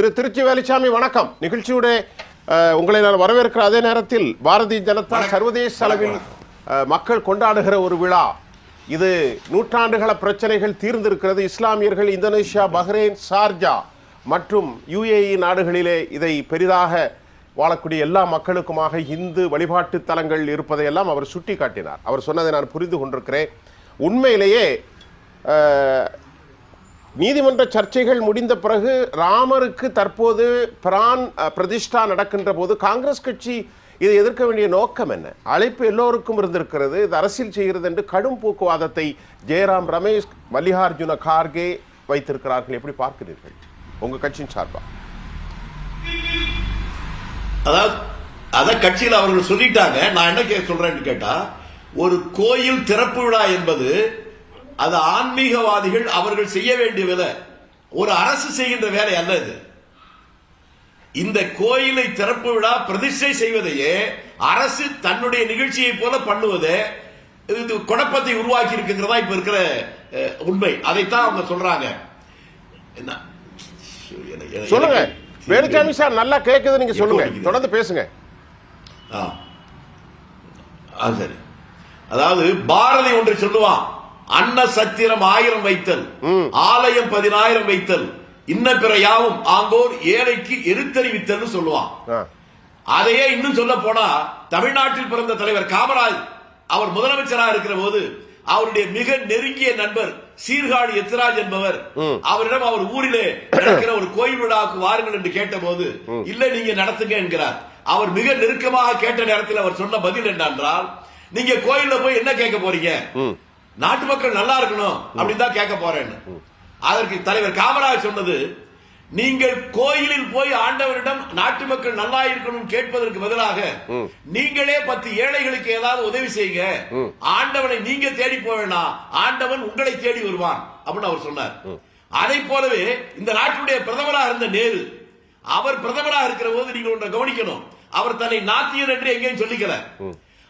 திரு திருச்சி வேலுச்சாமி வணக்கம். நிகழ்ச்சியுடைய உங்களை நான் வரவேற்கிற அதே நேரத்தில் பாரதிய ஜனதா சர்வதேச அளவில் மக்கள் கொண்டாடுகிற ஒரு விழா. இது நூற்றாண்டுகள பிரச்சனைகள் தீர்ந்திருக்கிறது. இஸ்லாமியர்கள் இந்தோனேஷியா பஹ்ரைன் ஷார்ஜா மற்றும் யுஏஇ நாடுகளிலே இதை பெரிதாக வாழக்கூடிய எல்லா மக்களுக்குமாக இந்து வழிபாட்டு தலங்கள் இருப்பதையெல்லாம் அவர் சுட்டி காட்டினார் அவர் சொன்னதை நான் புரிந்து கொண்டிருக்கிறேன். உண்மையிலேயே நீதிமன்ற சர்ச்சைகள் முடிந்த பிறகு ராமருக்கு தற்போது பிரான் பிரதிஷ்டா நடக்கின்ற போது காங்கிரஸ் கட்சி இதை எதிர்க்க வேண்டிய நோக்கம் என்ன? அழைப்பு எல்லோருக்கும் இருந்திருக்கிறது. இது அரசியல் செய்கிறது என்று கடும் போக்குவாதத்தை ஜெயராம் ரமேஷ் மல்லிகார்ஜுன கார்கே வைத்திருக்கிறார்கள். எப்படி பார்க்கிறீர்கள்? உங்க கட்சியின் சார்பா? அதாவது அதை கட்சியில் அவர்கள் சொல்லிட்டாங்க. நான் என்ன கே- சொல்றேன்னு கேட்டா ஒரு கோயில் திறப்பு விழா என்பது அது ஆன்மீகவாதிகள் அவர்கள் செய்ய வேண்டிய வேலை. ஒரு அரசு செய்கின்ற வேலை அல்ல இது. இந்த கோயிலை திறப்பு விழா பிரதிஷ்டை செய்வதையே அரசு தன்னுடைய நிகழ்ச்சியை போல பண்ணுவது இது குழப்பத்தை உருவாக்கி இருக்குங்கிறதா இப்ப இருக்கிற உண்மை. அதைத்தான் அவங்க சொல்றாங்க. சொல்லுங்க. வேலுச்சாமி சார் நல்லா கேட்குது நீங்க சொல்லுங்க? தொடர்ந்து பேசுங்க. ஆ. ஆ, சரி. அதாவது பாரதி ஒன்று சொல்லுவான். அன்ன சத்திரம் ஆயிரம் வைத்தல் ஆலயம் பதினாயிரம் வைத்தல். இன்ன பிற யாவும் ஆங்கோர் ஏழைக்கு எருத்தறிவித்தல்னு சொல்லுவான். அதையே இன்னும் சொல்ல போனா தமிழ்நாட்டில் பிறந்த தலைவர் காமராஜ் அவர் முதலமைச்சராக இருக்கிற போது அவருடைய மிக நெருங்கிய நண்பர் சீர்காழி எத்திராஜ் என்பவர் அவரிடம் அவர் ஊரிலே நடக்கிற ஒரு கோயில் விழாவுக்கு வாருங்கள் என்று கேட்டபோது இல்ல நீங்க நடத்துங்க என்கிறார். அவர் மிக நெருக்கமாக கேட்ட நேரத்தில் அவர் சொன்ன பதில் என்னென்றால் நீங்க கோயில்ல போய் என்ன கேட்க போறீங்க? நாட்டு மக்கள் நல்லா இருக்கணும் அப்படின்னு தான் கேட்க போறேன்னு. அதற்கு தலைவர் காமராஜ் சொன்னது நீங்கள் கோயிலில் போய் ஆண்டவரிடம் நாட்டு மக்கள் நல்லா இருக்கணும் கேட்பதற்கு பதிலாக நீங்களே பத்து ஏழைகளுக்கு ஏதாவது உதவி செய்யுங்க ஆண்டவனை நீங்க தேடி போவேனா ஆண்டவன் உங்களை தேடி வருவான். அப்படின்னு அவர் சொன்னார். அதை போலவே இந்த நாட்டுடைய பிரதமராக இருந்த நேரு அவர் பிரதமராக இருக்கிற போது நீங்க ஒன்றை கவனிக்கணும். அவர் தன்னை நாத்தியர் என்று எங்கேயும் சொல்லிக்கல.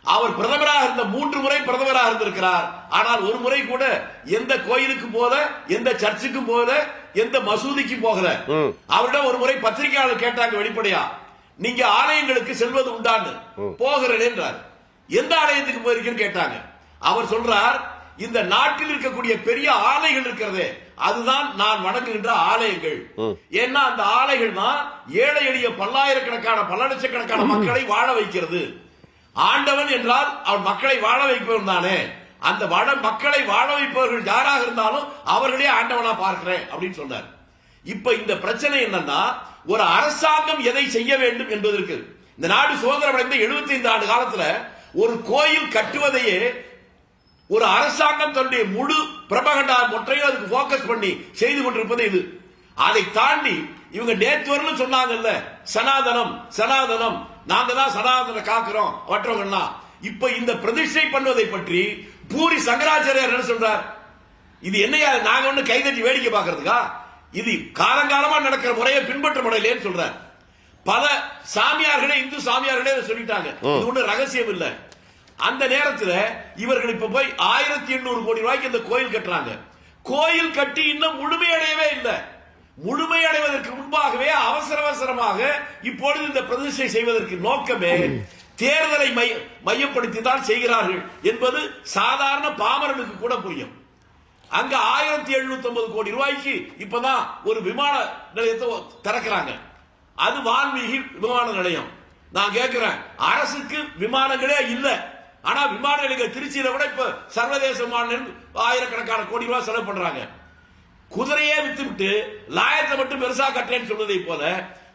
அவர் பிரதமராக இருந்த மூன்று முறை பிரதமராக இருந்திருக்கிறார். ஆனால் ஒரு முறை கூட எந்த கோயிலுக்கும் போல எந்த சர்ச்சுக்கும் போல எந்த மசூதிக்கும் போகல. அவரிடம் ஒரு முறை பத்திரிகையாளர் கேட்டாங்க வெளிப்படையா நீங்க ஆலயங்களுக்கு செல்வது உண்டான்னு. போகிறேன் என்றார். எந்த ஆலயத்துக்கு போயிருக்கேன்னு கேட்டாங்க. அவர் சொல்றார் இந்த நாட்டில் இருக்கக்கூடிய பெரிய ஆலைகள் இருக்கிறதே அதுதான் நான் வணங்குகின்ற ஆலயங்கள். ஏன்னா அந்த ஆலைகள் தான் ஏழை எளிய பல்லாயிரக்கணக்கான பல லட்சக்கணக்கான மக்களை வாழ வைக்கிறது. ஆண்டவன் என்றால் அவன் மக்களை வாழ வைப்பவன் தானே. அந்த வட மக்களை வாழ வைப்பவர்கள் யாராக இருந்தாலும் அவர்களே ஆண்டவனா பார்க்கிறேன் அப்படின்னு சொன்னார் இப்ப இந்த பிரச்சனை என்னன்னா ஒரு அரசாங்கம் எதை செய்ய வேண்டும் என்பதற்கு. இந்த நாடு சுதந்திரம் அடைந்த 75 ஆண்டு காலத்துல ஒரு கோயில் கட்டுவதையே ஒரு அரசாங்கம் தன்னுடைய முழு பிரபகண்டா ஒற்றையும் அதுக்கு போக்கஸ் பண்ணி செய்து கொண்டிருப்பது இது. அதை தாண்டி இவங்க நேத்து சொன்னாங்கல்ல சனாதனம் சனாதனம் நாங்க தான் சனாதன காக்கிறோம். மற்றவங்கலாம் இப்ப இந்த பிரதிஷ்டை பண்ணுவதை பற்றி பூரி சங்கராச்சாரியார் என்ன சொல்றார்? இது என்னையா நாங்க ஒண்ணு கைதட்டி வேடிக்கை பார்க்கறதுக்கா? இது காலங்காலமா நடக்கிற முறையை பின்பற்ற முறையிலேன்னு சொல்றார். பல சாமியார்களே இந்து சாமியார்களே சொல்லிட்டாங்க. இது ஒண்ணு ரகசியம் இல்ல. அந்த நேரத்துல இவர்கள் இப்ப போய் ஆயிரத்தி எண்ணூறு கோடி ரூபாய்க்கு இந்த கோயில் கட்டுறாங்க. கோயில் கட்டி இன்னும் முழுமையடையவே இல்லை. முழுமையடைவதற்கு முன்பாகவே அவசர அவசரமாக இப்பொழுது இந்த பிரதிஷ்டை செய்வதற்கு நோக்கமே தேர்தலை மைய மையப்படுத்தி தான் செய்கிறார்கள் என்பது சாதாரண பாமரனுக்கு கூட புரியும். அங்க ஆயிரத்தி எழுநூத்தி ஐம்பது கோடி ரூபாய்க்கு இப்பதான் ஒரு விமான நிலையத்தை திறக்கிறாங்க. அது வான்மீகி விமான நிலையம். நான் கேட்கிறேன் அரசுக்கு விமானங்களே இல்லை. ஆனா விமான நிலையம் திருச்சியில விட இப்ப சர்வதேச விமான ஆயிரக்கணக்கான கோடி ரூபாய் செலவு பண்றாங்க. குதிரையே வித்து விட்டு லாயத்தை மட்டும் பெருசா கட்டுறேன்னு சொன்னதை போல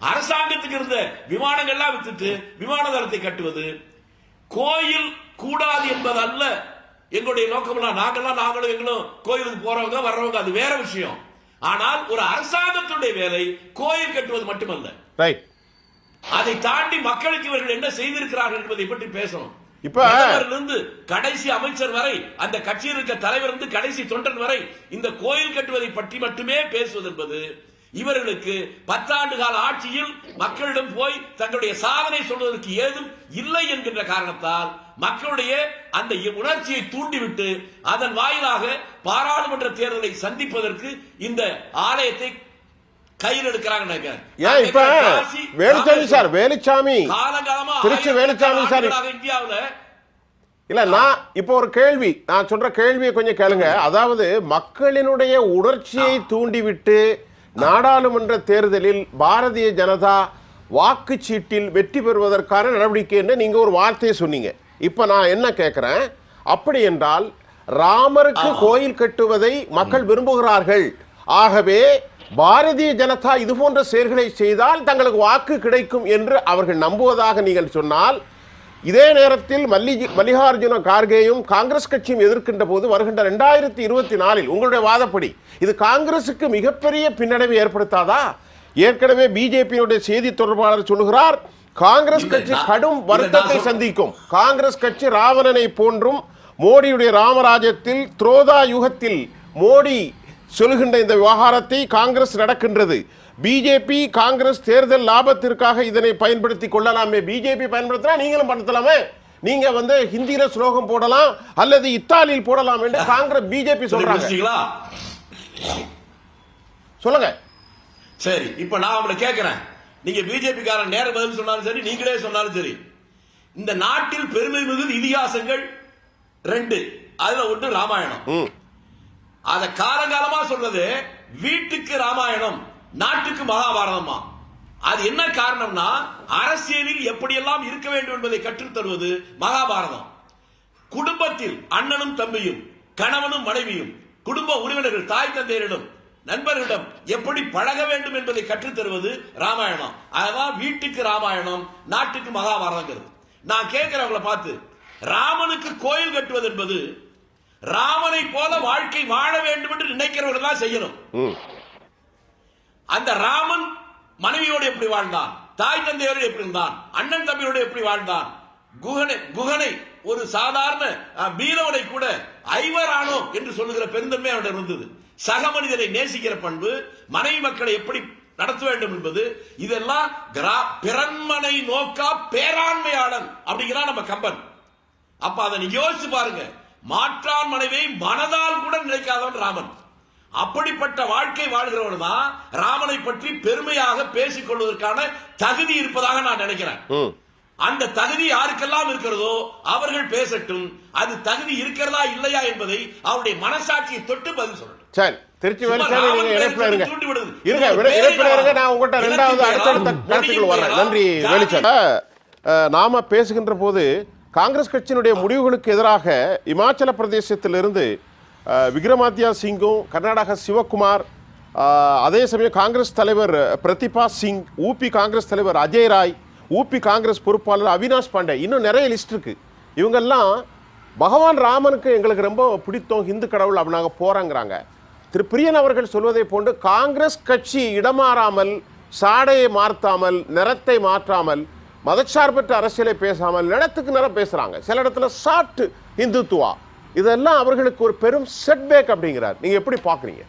அரசாங்கத்துக்கு இருந்த விமானங்கள்லாம் வித்துட்டு விமான தளத்தை கட்டுவது கோயில் கூடாது என்பது அல்ல. எங்களுடைய நோக்கம்லாம் நாங்கெல்லாம் நாங்களும் எங்களும் கோயிலுக்கு போறவங்க வர்றவங்க அது வேற விஷயம். ஆனால் ஒரு அரசாங்கத்துடைய வேலை கோயில் கட்டுவது மட்டுமல்ல. அதை தாண்டி மக்களுக்கு இவர்கள் என்ன செய்திருக்கிறார்கள் என்பதை பற்றி பேசணும். இப்ப- இருந்து கடைசி அமைச்சர் வரை அந்த கட்சியில் இருக்க தலைவர் இருந்து கடைசி தொண்டன் வரை இந்த கோயில் கட்டுவதை பற்றி மட்டுமே பேசுவது என்பது இவர்களுக்கு பத்தாண்டு கால ஆட்சியில் மக்களிடம் போய் தங்களுடைய சாதனை சொல்வதற்கு ஏதும் இல்லை என்கின்ற காரணத்தால் மக்களுடைய அந்த உணர்ச்சியை தூண்டிவிட்டு அதன் வாயிலாக பாராளுமன்ற தேர்தலை சந்திப்பதற்கு இந்த ஆலயத்தை கையில் எடுக்கிறாங்க நினைக்கிறேன். ஏன் இப்ப வேலுச்சாமி சார். வேலுச்சாமி திருச்சி வேலுச்சாமி சார். இந்தியாவுல. இல்ல நான் இப்போ ஒரு கேள்வி நான் சொல்ற கேள்வியை கொஞ்சம் கேளுங்க. அதாவது மக்களினுடைய உணர்ச்சியை தூண்டிவிட்டு நாடாளுமன்ற தேர்தலில் பாரதிய ஜனதா வாக்குச்சீட்டில் வெற்றி பெறுவதற்கான நடவடிக்கை என்று நீங்க ஒரு வார்த்தையை சொன்னீங்க. இப்ப நான் என்ன கேட்கிறேன் அப்படி என்றால் ராமருக்கு கோயில் கட்டுவதை மக்கள் விரும்புகிறார்கள். ஆகவே பாரதிய ஜனதா இது போன்ற செயல்களை செய்தால் தங்களுக்கு வாக்கு கிடைக்கும் என்று அவர்கள் நம்புவதாக நீங்கள் சொன்னால் இதே நேரத்தில் மல்லி மல்லிகார்ஜுன கார்கேயும் காங்கிரஸ் கட்சியும் எதிர்க்கின்ற போது வருகின்ற ரெண்டாயிரத்தி இருபத்தி நாலில் உங்களுடைய வாதப்படி இது காங்கிரசுக்கு மிகப்பெரிய பின்னடைவை ஏற்படுத்தாதா? ஏற்கனவே பிஜேபியினுடைய செய்தி தொடர்பாளர் சொல்லுகிறார் காங்கிரஸ் கட்சி கடும் வருத்தத்தை சந்திக்கும். காங்கிரஸ் கட்சி ராவணனை போன்றும் மோடியுடைய ராமராஜ்யத்தில் துரோதா யுகத்தில் மோடி சொல்கின்ற இந்த விவகாரத்தை காங்கிரஸ் நடக்கின்றது. பிஜேபி காங்கிரஸ் தேர்தல் லாபத்திற்காக இதனை பயன்படுத்தி கொள்ளலாமே. பிஜேபி பயன்படுத்தினா நீங்களும் படுத்தலாமே நீங்க வந்து ஹிந்தியில ஸ்லோகம் போடலாம் அல்லது இத்தாலியில் போடலாம் என்று காங்கிரஸ் பிஜேபி சொல்றாங்க? சொல்லுங்க. சரி இப்ப நான் உங்களை கேட்கிறேன் நீங்க பிஜேபி காரன் நேர பதில் சொன்னாலும் சரி நீங்களே சொன்னாலும் சரி. இந்த நாட்டில் பெருமை மிகுந்த இதிகாசங்கள் ரெண்டு. அதுல ஒன்று ராமாயணம். அத காலங்காலமா சொல்றது வீட்டுக்கு ராமாயணம் நாட்டுக்கு மகாபாரதமா அது என்ன காரணம்னா அரசியலில் எப்படியெல்லாம் இருக்க வேண்டும் என்பதை கற்றுத் தருவது மகாபாரதம். குடும்பத்தில் அண்ணனும் தம்பியும் கணவனும் மனைவியும் குடும்ப உறவினர்கள் தாய் தந்தையரிடம் நண்பர்களிடம் எப்படி பழக வேண்டும் என்பதை கற்றுத் தருவது ராமாயணம். அதான் வீட்டுக்கு ராமாயணம் நாட்டுக்கு மகாபாரதங்கிறது. நான் கேட்கிறவங்களை பார்த்து ராமனுக்கு கோயில் கட்டுவது என்பது ராமனை போல வாழ்க்கை வாழ வேண்டும் என்று நினைக்கிறவர்கள் தான் செய்யணும் அந்த ராமன் மனைவியோடு எப்படி வாழ்ந்தான்? தாய் தந்தையோடு எப்படி இருந்தான்? அண்ணன் தம்பியோடு எப்படி வாழ்ந்தான்? குகனை குகனை ஒரு சாதாரண மீனவனை கூட ஐவரானோம் என்று சொல்லுகிற பெருந்தன்மை அவனிடம் இருந்தது. சக மனிதரை நேசிக்கிற பண்பு மனைவி மக்களை எப்படி நடத்த வேண்டும் என்பது இதெல்லாம் கிரா- பிறன்மனை நோக்கா பேராண்மையாளன் அப்படிங்கிறான் நம்ம கம்பன். அப்ப அதை நீங்க யோசிச்சு பாருங்க. மாற்றான் மனைவியை மனதால் கூட நினைக்காதவன் ராமன். அப்படிப்பட்ட வாழ்க்கை வாழ்கிறவன் தான் ராமனை பற்றி பெருமையாக பேசிக் கொள்வதற்கான தகுதி இருப்பதாக நான் நினைக்கிறேன். அந்த தகுதி யாருக்கெல்லாம் இருக்கிறதோ அவர்கள் பேசட்டும் அது தகுதி இருக்கிறதா இல்லையா என்பதை அவருடைய மனசாட்சியை தொட்டு பதில் சொல்லட்டும். சரி திருச்சி ராமன் நீங்க இணைப்புல இருங்க. இருங்க இணைப்புல இருங்க. நான் உங்கள்கிட்ட ரெண்டாவது அடுத்தடுத்த கருத்துக்கள் வர்றேன் நன்றி அஹ், நாம பேசுகின்ற போது காங்கிரஸ் கட்சியினுடைய முடிவுகளுக்கு எதிராக இமாச்சல பிரதேசத்திலிருந்து விக்ரமாத்யா சிங்கும் கர்நாடகா சிவகுமார் அதே சமயம் காங்கிரஸ் தலைவர் பிரதிபா சிங் ஊபி காங்கிரஸ் தலைவர் அஜய் ராய் ஊபி காங்கிரஸ் பொறுப்பாளர் அவினாஷ் பாண்டே இன்னும் நிறைய லிஸ்ட் இருக்குது இவங்கெல்லாம் பகவான் ராமனுக்கு எங்களுக்கு ரொம்ப பிடித்தோம் ஹிந்து கடவுள் அப்படி நாங்கள் போகிறோங்கிறாங்க திரு பிரியன் அவர்கள் சொல்வதை போன்று காங்கிரஸ் கட்சி இடமாறாமல் சாடையை மாற்றாமல் நிறத்தை மாற்றாமல் மதச்சார்பற்ற அரசியலை பேசாமல் நிலத்துக்கு நிறம் பேசுறாங்க. சில இடத்துல சாஃப்ட் இந்துத்துவா. இதெல்லாம் அவர்களுக்கு ஒரு பெரும் செட்பேக் அப்படிங்கிறார். நீங்க எப்படி பாக்குறீங்க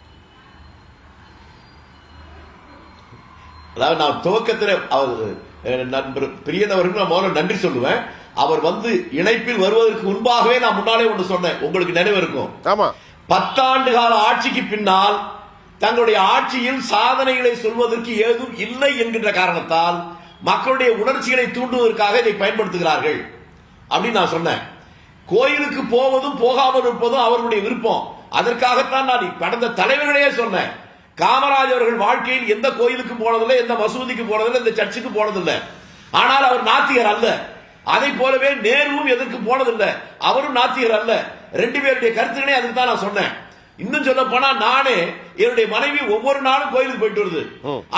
அதாவது நான் துவக்கத்தில் அவர் நண்பர் பிரியன் அவருக்கு நான் முதல்ல நன்றி சொல்லுவேன். அவர் வந்து இணைப்பில் வருவதற்கு முன்பாகவே நான் முன்னாலே ஒன்று சொன்னேன். உங்களுக்கு நினைவு இருக்கும். ஆமா. பத்தாண்டு கால ஆட்சிக்கு பின்னால் தங்களுடைய ஆட்சியில் சாதனைகளை சொல்வதற்கு ஏதும் இல்லை என்கின்ற காரணத்தால் மக்களுடைய உணர்ச்சிகளை தூண்டுவதற்காக இதை பயன்படுத்துகிறார்கள். அப்படின்னு நான் சொன்னேன். கோயிலுக்கு போவதும் போகாமல் இருப்பதும் அவர்களுடைய விருப்பம். அதற்காகத்தான் நான் கடந்த தலைவர்களையே சொன்னேன். காமராஜ் அவர்கள் வாழ்க்கையில் எந்த கோயிலுக்கு போனதில்லை எந்த மசூதிக்கு போனதில்லை எந்த சர்ச்சுக்கு போனதில்லை. ஆனால் அவர் நாத்திகர் அல்ல. அதை போலவே நேருவும் எதற்கு போனதில்லை அவரும் நாத்திகர் அல்ல. ரெண்டு பேருடைய கருத்துக்களே அதுக்கு தான் நான் சொன்னேன். இன்னும் சொல்ல போனா நானே என்னுடைய மனைவி ஒவ்வொரு நாளும் கோயிலுக்கு போயிட்டு வருது.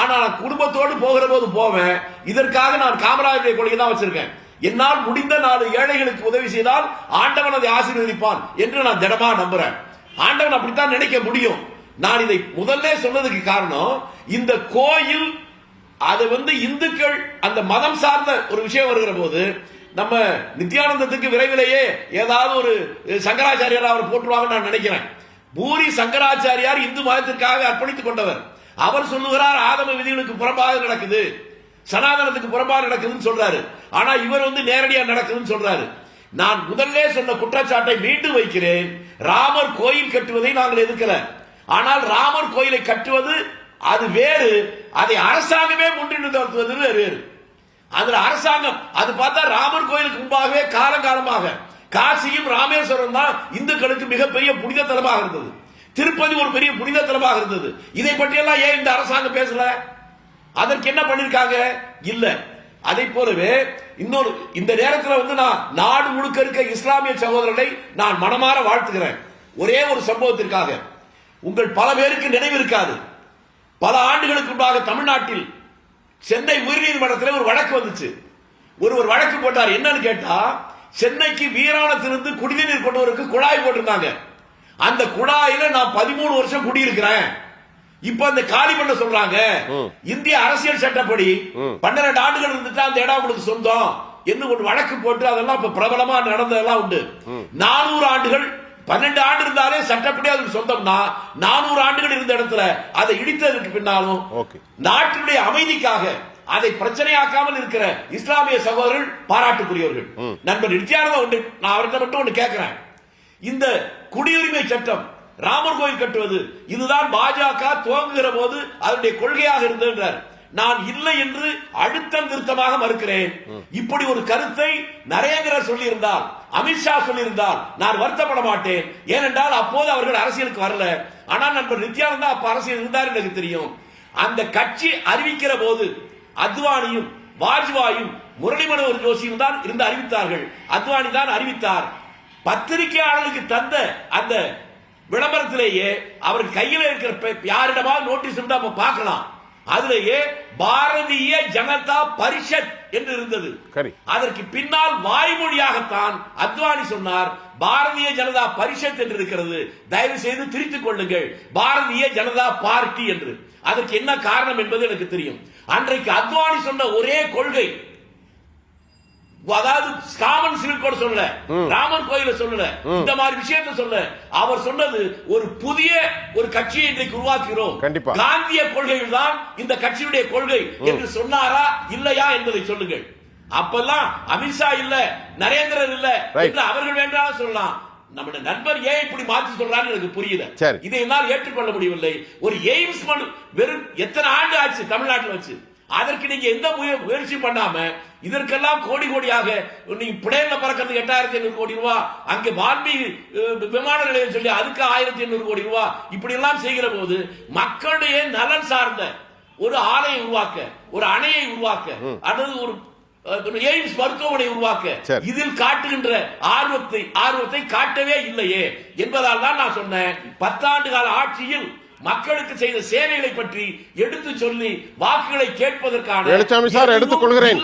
ஆனா நான் குடும்பத்தோடு போகிற போது போவேன். இதற்காக நான் காமராஜருடைய கொள்கை தான் வச்சிருக்கேன். என்னால் முடிந்த நாலு ஏழைகளுக்கு உதவி செய்தால் ஆண்டவன் அதை ஆசீர்வதிப்பான் என்று நான் திடமா நம்புறேன். ஆண்டவன் அப்படித்தான் நினைக்க முடியும். நான் இதை முதல்ல சொன்னதுக்கு காரணம் இந்த கோயில் அது வந்து இந்துக்கள் அந்த மதம் சார்ந்த ஒரு விஷயம் வருகிற போது நம்ம நித்யானந்தத்துக்கு விரைவிலேயே ஏதாவது ஒரு சங்கராச்சாரியார் அவர் போட்டுருவாங்கன்னு நான் நினைக்கிறேன். பூரி சங்கராச்சாரியார் இந்து மதத்திற்காக அர்ப்பணித்துக் கொண்டவர். அவர் சொல்லுகிறார் ஆதம விதிகளுக்கு புறம்பாக நடக்குது. சனாதனத்துக்கு புறம்பாக நடக்குதுன்னு சொல்றாரு. ஆனா இவர் வந்து நேரடியா நடக்குதுன்னு சொல்றாரு. நான் முதல்ல சொன்ன குற்றச்சாட்டை மீண்டும் வைக்கிறேன். ராமர் கோயில் கட்டுவதை நாங்கள் எதிர்க்கல. ஆனால் ராமர் கோயிலை கட்டுவது அது வேறு. அதை அரசாங்கமே முன்னின்று வேறு வேறு. அதுல அரசாங்கம் அது பார்த்தா ராமர் கோயிலுக்கு முன்பாகவே காலங்காலமாக காசியும் ராமேஸ்வரம் தான் இந்துக்களுக்கு மிகப்பெரிய புனித தலமாக இருந்தது. திருப்பதி ஒரு பெரிய புனித தலமாக இருந்தது. இதை பற்றியெல்லாம் ஏன் இந்த அரசாங்கம் பேசல? அதற்கு என்ன பண்ணிருக்காங்க? இல்ல. அதை போலவே இன்னொரு இந்த நேரத்தில் வந்து நான் நாடு முழுக்க இருக்க இஸ்லாமிய சகோதரர்களை நான் மனமாற வாழ்த்துகிறேன். ஒரே ஒரு சம்பவத்திற்காக. உங்கள் பல பேருக்கு நினைவு இருக்காது. பல ஆண்டுகளுக்கு முன்பாக தமிழ்நாட்டில் சென்னை உயர்நீதிமன்றத்தில் ஒரு வழக்கு வந்துச்சு. ஒருவர் வழக்கு போட்டார். என்னன்னு கேட்டா சென்னைக்கு வீராணத்திலிருந்து குடிநீர் கொண்டு வரக்கு குழாய் போட்டிருந்தாங்க. அந்த குழாயில நான் பதிமூணு வருஷம் குடியிருக்கிறேன். இப்ப அந்த காலி பண்ண சொல்றாங்க. இந்திய அரசியல் சட்டப்படி பன்னிரண்டு ஆண்டுகள் இருந்துட்டா அந்த இடம் உங்களுக்கு சொந்தம். என்று ஒரு வழக்கு போட்டு அதெல்லாம் இப்ப பிரபலமா நடந்ததெல்லாம் உண்டு. நானூறு ஆண்டுகள் பன்னெண்டு ஆண்டு இருந்தாலே சட்டப்படி அதுக்கு சொந்தம்னா நானூறு ஆண்டுகள் இருந்த இடத்துல அதை இடித்ததற்கு பின்னாலும் நாட்டினுடைய அமைதிக்காக அதை பிரச்சனையாக்காமல் இருக்கிற இஸ்லாமிய சகோதரர்கள் பாராட்டுக்குரியவர்கள். நண்பர் நித்யானந்தா ஒன்று நான் அவர்கிட்ட மட்டும் ஒன்று கேட்கிறேன் இந்த குடியுரிமை சட்டம் ராமர் கோயில் கட்டுவது இதுதான் பாஜக துவங்குகிற போது அதனுடைய கொள்கையாக இருந்தது நான் இல்லை என்று அழுத்தம் திருத்தமாக மறுக்கிறேன். இப்படி ஒரு கருத்தை நரேந்திர சொல்லியிருந்தால் அமித்ஷா சொல்லியிருந்தால் நான் வருத்தப்பட மாட்டேன். ஏனென்றால் அப்போது அவர்கள் அரசியலுக்கு வரல. ஆனால் நண்பர் நித்யானந்தா அப்ப அரசியல் இருந்தார் எனக்கு தெரியும். அந்த கட்சி அறிவிக்கிற போது அத்வானியும் வாஜ்பாயும் முரளி மனோகர் ஜோஷியும் தான் இருந்து அறிவித்தார்கள். அத்வானி தான் அறிவித்தார். பத்திரிகையாளர்களுக்கு தந்த அந்த விளம்பரத்திலேயே அவர் கையில் இருக்கிற பெ- யாரிடமாவது நோட்டீஸ் இருந்தா பார்க்கலாம். அதிலேயே பாரதிய ஜனதா பரிஷத் என்று இருந்தது. சரி. அதற்கு பின்னால் வாய்மொழியாகத்தான் அத்வானி சொன்னார் பாரதிய ஜனதா பரிஷத் என்று இருக்கிறது. தயவு செய்து திரித்துக் கொள்ளுங்கள். பாரதிய ஜனதா பார்ட்டி என்று. அதற்கு என்ன காரணம் என்பது எனக்கு தெரியும். அன்றைக்கு அத்வானி சொன்ன ஒரே கொள்கை அதாவது காமன் சிவில் கோட் சொல்லல. ராமர் கோயில சொல்லல. இந்த மாதிரி விஷயத்தை சொல்ல. அவர் சொன்னது ஒரு புதிய ஒரு கட்சியை இன்றைக்கு உருவாக்குகிறோம். கண்டிப்பா. காந்திய கொள்கைகள் தான் இந்த கட்சியுடைய கொள்கை என்று சொன்னாரா இல்லையா என்பதை சொல்லுங்கள். அப்பெல்லாம் அமித்ஷா இல்ல நரேந்திரன் இல்ல அவர்கள் வேண்டாம் சொல்லலாம். நம்முடைய நண்பர் ஏன் இப்படி மாத்தி சொல்றான்னு எனக்கு புரியல. இதை என்னால் ஏற்றுக்கொள்ள முடியவில்லை. ஒரு எய்ம்ஸ் வெறும் எத்தனை ஆண்டு ஆச்சு தமிழ்நாட்டில் வச்சு. அதற்கு நீங்க எந்த முய- முயற்சி பண்ணாம இதற்கெல்லாம் கோடி கோடியாக நீங்க பிளேன்ல பறக்கிறதுக்கு எட்டாயிரத்தி ஐநூறு கோடி ரூபாய் அங்க அஹ், விமான நிலையம் சொல்லி அதுக்கு ஆயிரத்தி எண்ணூறு கோடி ரூபாய் இப்படி எல்லாம் செய்கிற போது மக்களுடைய நலன் சார்ந்த ஒரு ஆலையை உருவாக்க ஒரு அணையை உருவாக்க அல்லது ஒரு எய்ம்ஸ் மருத்துவமனை உருவாக்க. இதில் காட்டுகின்ற ஆர்வத்தை ஆர்வத்தை காட்டவே இல்லையே என்பதால் தான் நான் சொன்னேன். பத்தாண்டு கால ஆட்சியில் மக்களுக்கு செய்த சேவைகளை பற்றி எடுத்து சொல்லி வாக்குகளை கேட்பதற்கான சார், எடுத்துக்கொள்கிறேன்.